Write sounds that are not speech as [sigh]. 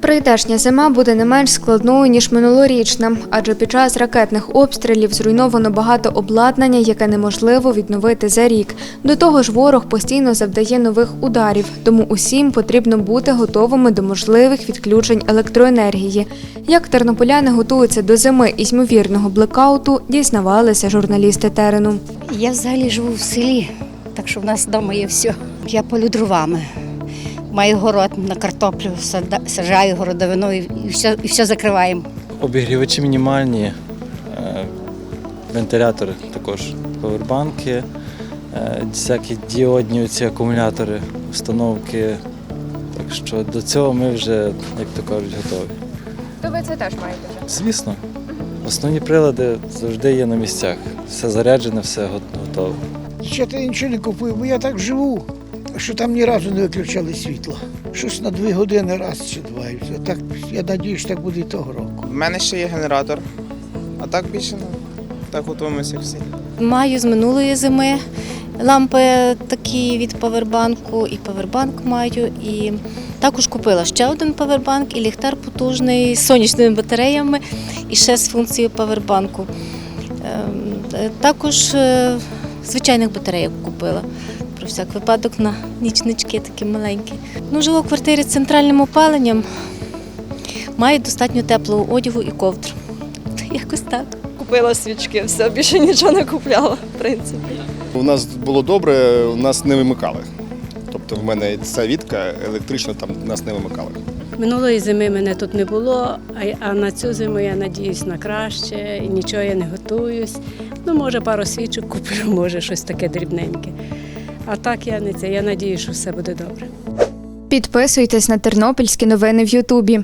Прийдешня зима буде не менш складною, ніж минулорічна, адже під час ракетних обстрілів зруйновано багато обладнання, яке неможливо відновити за рік. До того ж, ворог постійно завдає нових ударів, тому усім потрібно бути готовими до можливих відключень електроенергії. Як тернополяни готуються до зими із ймовірного блекауту, дізнавалися журналісти терену. Я взагалі живу в селі, так що в нас вдома є все. Я полю дровами. Маю город на картоплю, сада- саджаю городовину і все, і все закриваємо. Обігрівачі мінімальні, е, вентилятори також, повербанки, е, всякі діодні ці акумулятори, установки. Так що до цього ми вже, як то кажуть, готові. То ви це теж маєте вже? Звісно, основні прилади завжди є на місцях. Все заряджене, все готове. Ще я нічого не купую, бо я так живу, що там ні разу не виключали світло. Щось на дві години раз чи два. І все. Так, я що так буде і того року. У мене ще є генератор, а так більше не. Так готуємося всі. Маю з минулої зими лампи такі від павербанку, і павербанк маю. І також купила ще один павербанк і ліхтар потужний з сонячними батареями і ще з функцією павербанку. Ем, е, Також е, звичайних батарейок купила. Всяк випадок на нічнички такі маленькі. Ну, живу в квартирі з центральним опаленням. Маю достатньо теплого одягу і ковдр. [laughs] Якось так. Купила свічки, все, більше нічого не купляла, в принципі. У нас було добре, у нас не вимикали. Тобто в мене ця вітка електрична там нас не вимикали. Минулої зими мене тут не було, а, а на цю зиму я надіюсь на краще і нічого я не готуюсь. Ну, може, пару свічок куплю, [laughs] може, щось таке дрібненьке. А так я не це. Я надію, що все буде добре. Підписуйтесь на тернопільські новини в Ютубі.